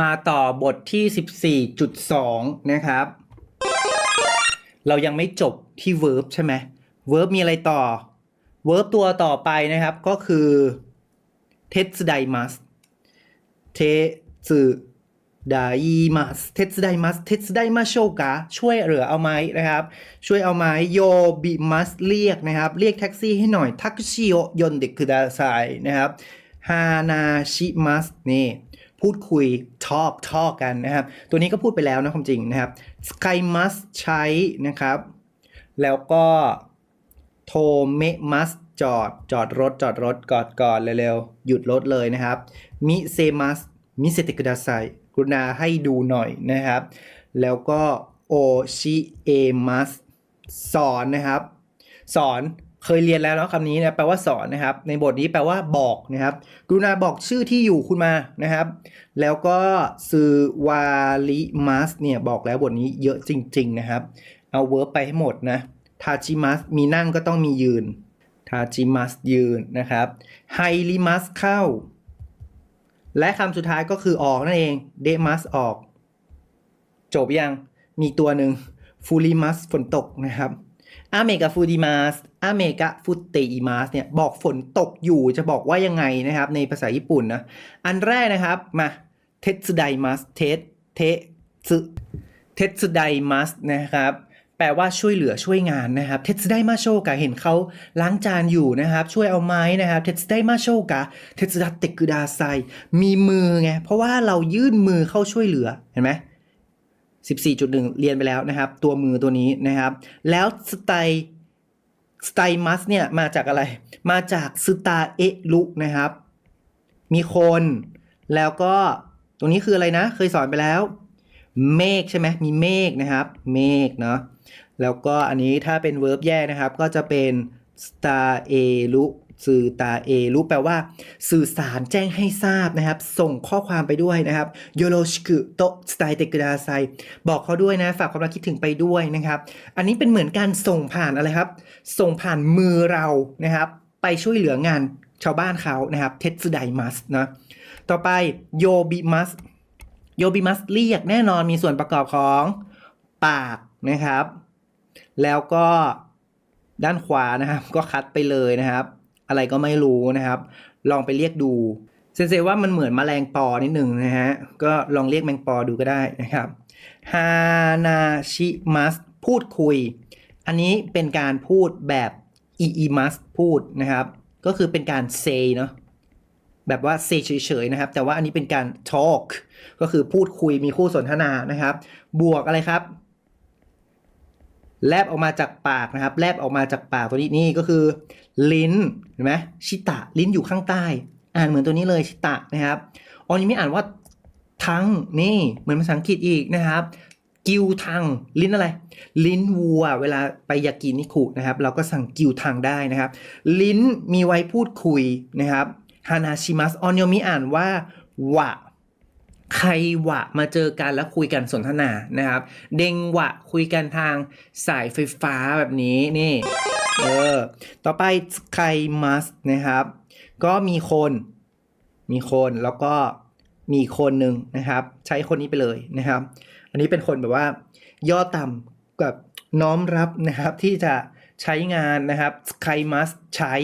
มาต่อบทที่ 14.2 นะครับ เรายังไม่จบที่ verb ใช่ไหม verb มีอะไรต่อ verb ตัวต่อไปนะครับก็คือเทสไดมัสเทสไดมัสเทสไดมัสเทสไดมาโชกะช่วยเหลือเอาไหมนะครับ ช่วยเอาไหมโยบิมัสเรียกนะครับ เรียกแท็กซี่ให้หน่อยทักชิโอยนเด็กคือดาไซนะครับฮานาชิมัสนี่ พูดคุย talk talk กันนะครับ ตัวนี้ก็พูดไปแล้วนะความจริงนะครับ sky must ใช้นะครับ แล้วก็โทเมมัสจอดจอดรถจอดรถกอดก่อนเร็วๆ หยุดรถเลยนะครับมิเซมัสมิเซติกดาไซกรุณาให้ดูหน่อยนะครับ แล้วก็โอชิเอมัสสอนนะครับ สอน เคยเรียนแล้วเนาะคำนี้นะแปลว่าสอนนะครับ ในบทนี้แปลว่าบอกนะครับกรุณาบอกชื่อที่อยู่คุณมานะครับ แล้วก็ซือวาลิมัสเนี่ยบอกแล้วบทนี้เยอะจริง ๆนะครับ เอาเวิร์บไปให้หมดนะทาจิมัสมีนั่งก็ต้องมียืนทาจิมัสยืนนะครับไฮลิมัสเข้า และคำสุดท้ายก็คือออกนั่นเองเดมัสออก จบยังมีตัวหนึ่งฟูริมัสฝนตกนะครับ อาเมกะฟูดิมัสอาเมกะฟุตเตอิมัสเนี่ยบอกฝนตกอยู่จะบอกว่ายังไงนะครับในภาษาญี่ปุ่นนะ อันแรกนะครับมาเทสไดมัสเทสเทสเทสไดมัสนะครับแปลว่าช่วยเหลือช่วยงานนะครับเทสไดมาโชกะเห็นเขาล้างจานอยู่นะครับ ช่วยเอาไม้นะครับเทสไดมาโชกะเทสดัตเตกุดาไซมีมือไงเพราะว่าเรายื่นมือเข้าช่วยเหลือเห็นไหม 14.1 เรียนไปแล้วนะครับ ตัวมือตัวนี้นะครับ แล้วสไตสไตมัสเนี่ยมาจากอะไร มาจากสตาเอลุนะครับ มีคน แล้วก็ตรงนี้คืออะไรนะ เคยสอนไปแล้ว เมฆใช่ไหมมีเมฆนะครับ เมฆเนาะแล้วก็อันนี้ถ้าเป็น verb แยกนะครับ ก็จะเป็น star a ลุ สื่อตาเอรู้แปลว่า สื่อสารแจ้งให้ทราบนะครับ ส่งข้อความไปด้วยนะครับโยโรชิกุโตสไตเตกดาไซบอกเขาด้วยนะฝากความรักคิดถึงไปด้วยนะครับ อันนี้เป็นเหมือนการส่งผ่านอะไรครับ ส่งผ่านมือเรานะครับ ไปช่วยเหลืองานชาวบ้านเขานะครับเทสไดมัสนะต่อไปโยบิมัสโยบิมัสเรียกแน่นอนมีส่วนประกอบของปากนะครับ แล้วก็ด้านขวานะครับ ก็คัดไปเลยนะครับ อะไรก็ไม่รู้นะครับ ลองไปเรียกดูเซนเซว่ามันเหมือนมแมลงปอนิดหนึ่งนะฮะ ก็ลองเรียกแมงปอดูก็ได้นะครับฮานาชิมัสพูดคุย อันนี้เป็นการพูดแบบอีอีมัสพูดนะครับ ก็คือเป็นการ say เนาะแบบว่า say เฉยๆนะครับ แต่ว่าอันนี้เป็นการ talk ก็คือพูดคุยมีคู่สนทนานะครับ บวกอะไรครับ แลบออกมาจากปากนะครับ แลบออกมาจากปากตัวนี้นี่ก็คือ ลิ้นเห็นไหมชิตะลิ้นอยู่ข้างใต้ อ่านเหมือนตัวนี้เลยชิตะนะครับออนี้ไม่อ่านว่าทังนี่เหมือนภาษาอังกฤษอีกนะครับ กิวทังลิ้นอะไร ลิ้นวัว เวลาไปยากินิคุนะครับ เราก็สั่งกิวทังได้นะครับ ลิ้นมีไว้พูดคุยนะครับฮานาชิมัสออนโยมิอ่านว่าวะ ใครวะมาเจอกันแล้วคุยกันสนทนานะครับ เด้งวะคุยกันทางสายไฟฟ้าแบบนี้นี่เออต่อไปใครมัสนะครับ ก็มีคนมีคนแล้วก็มีคนหนึ่งนะครับ ใช้คนนี้ไปเลยนะครับ อันนี้เป็นคนแบบว่า ย่อต่ำกับน้อมรับนะครับที่จะใช้งานนะครับใครมัสใช้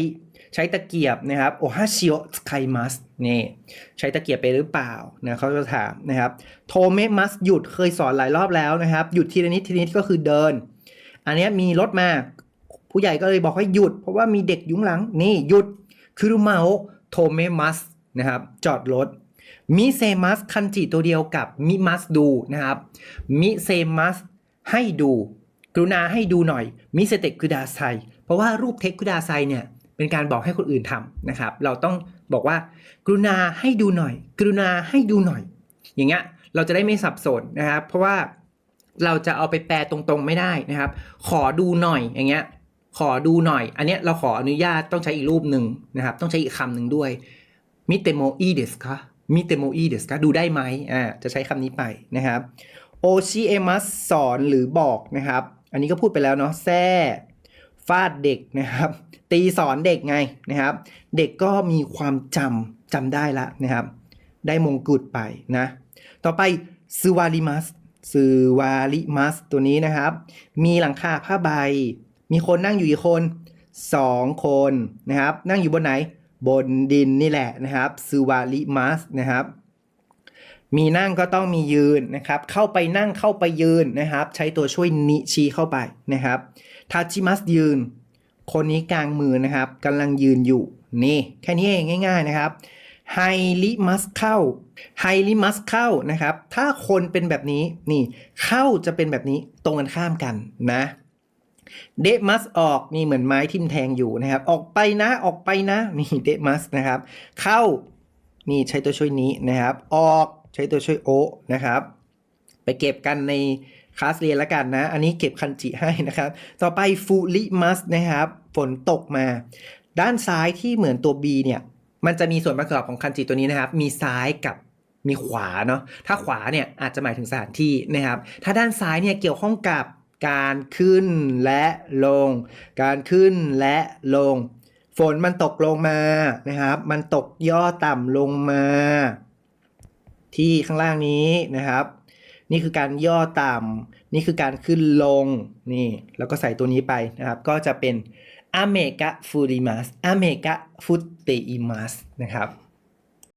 ใช้ตะเกียบนะครับโอฮาชิโอใคมัสนี่ใช้ตะเกียบไปหรือเปล่านะเขาจะถามนะครับโทเมมัสหยุดเคยสอนหลายรอบแล้วนะครับ หยุดทีละนิดทีละนิดก็คือเดิน อันนี้มีรถมา ผู้ใหญ่ก็เลยบอกให้หยุด เพราะว่ามีเด็กยุ้งหลังนี่หยุดคือรุมาโอโทเมมัสนะครับจอดรถมิเซมัสคันจิตัวเดียวกับมิมัสดูนะครับมิเซมัสให้ดู กรุณาให้ดูหน่อยมิเซเตกุดาไซเพราะว่ารูปเทคกุดาไซเนี่ย เป็นการบอกให้คนอื่นทำนะครับ เราต้องบอกว่า กรุณาให้ดูหน่อย กรุณาให้ดูหน่อย อย่างเงี้ยเราจะได้ไม่สับสนนะครับ เพราะว่าเราจะเอาไปแปลตรงๆไม่ได้นะครับ ขอดูหน่อยอย่างเงี้ย ขอดูหน่อย อันเนี้ยเราขออนุญาตต้องใช้อีกรูปหนึ่งนะครับ ต้องใช้อีกคำหนึ่งด้วยมิเตโมอีเดสคะมิเตโมอีเดสคะดูได้ไหมอ่าจะใช้คำนี้ไปนะครับโอชิเอมัสสอนหรือบอกนะครับ อันนี้ก็พูดไปแล้วเนาะแซ่ ฟาดเด็กนะครับ ตีสอนเด็กไงนะครับ เด็กก็มีความจำจำได้ละนะครับ ได้มงกุฎไปนะ ต่อไปซูวาลิมัสซูวาลิมัสตัวนี้นะครับ มีหลังคาผ้าใบ มีคนนั่งอยู่กี่คนสองคนนะครับ นั่งอยู่บนไหน บนดินนี่แหละนะครับซูวาลิมัสนะครับ มีนั่งก็ต้องมียืนนะครับ เข้าไปนั่งเข้าไปยืนนะครับ ใช้ตัวช่วยนิชี้เข้าไปนะครับทาจิมัสยืน คนนี้กลางมือนะครับกำลังยืนอยู่นี่แค่นี้เองง่าย ๆนะครับไฮลิมัสเข้าไฮลิมัสเข้านะครับ ถ้าคนเป็นแบบนี้นี่เข้าจะเป็นแบบนี้ตรงกันข้ามกันนะเดมัสออกนี่เหมือนไม้ทิ่มแทงอยู่นะครับ ออกไปนะออกไปนะนี่เดมัสนะครับ เข้านี่ใช้ตัวช่วยนี้นะครับ ออก ใช้ตัวช่วยโอนะครับ ไปเก็บกันในคลาสเรียนล้วกันนะ อันนี้เก็บคันจิให้นะครับ ต่อไปฟูลิมัสนะครับ ฝนตกมา ด้านซ้ายที่เหมือนตัว B เนี่ย มันจะมีส่วนประกอบของคันจิตัวนี้นะครับ มีซ้ายกับมีขวาเนาะ ถ้าขวาเนี่ยอาจจะหมายถึงสถานที่นะครับ ถ้าด้านซ้ายเนี่ยเกี่ยวข้องกับการขึ้นและลง การขึ้นและลง ฝนมันตกลงมานะครับ มันตกย่อต่ำลงมา ที่ข้างล่างนี้นะครับ นี่คือการย่อต่ำนี่คือการขึ้นลงนี่แล้วก็ใส่ตัวนี้ไปนะครับ ก็จะเป็นอเมกะฟูริมัสอเมกะฟุตเตอิมัสนะครับ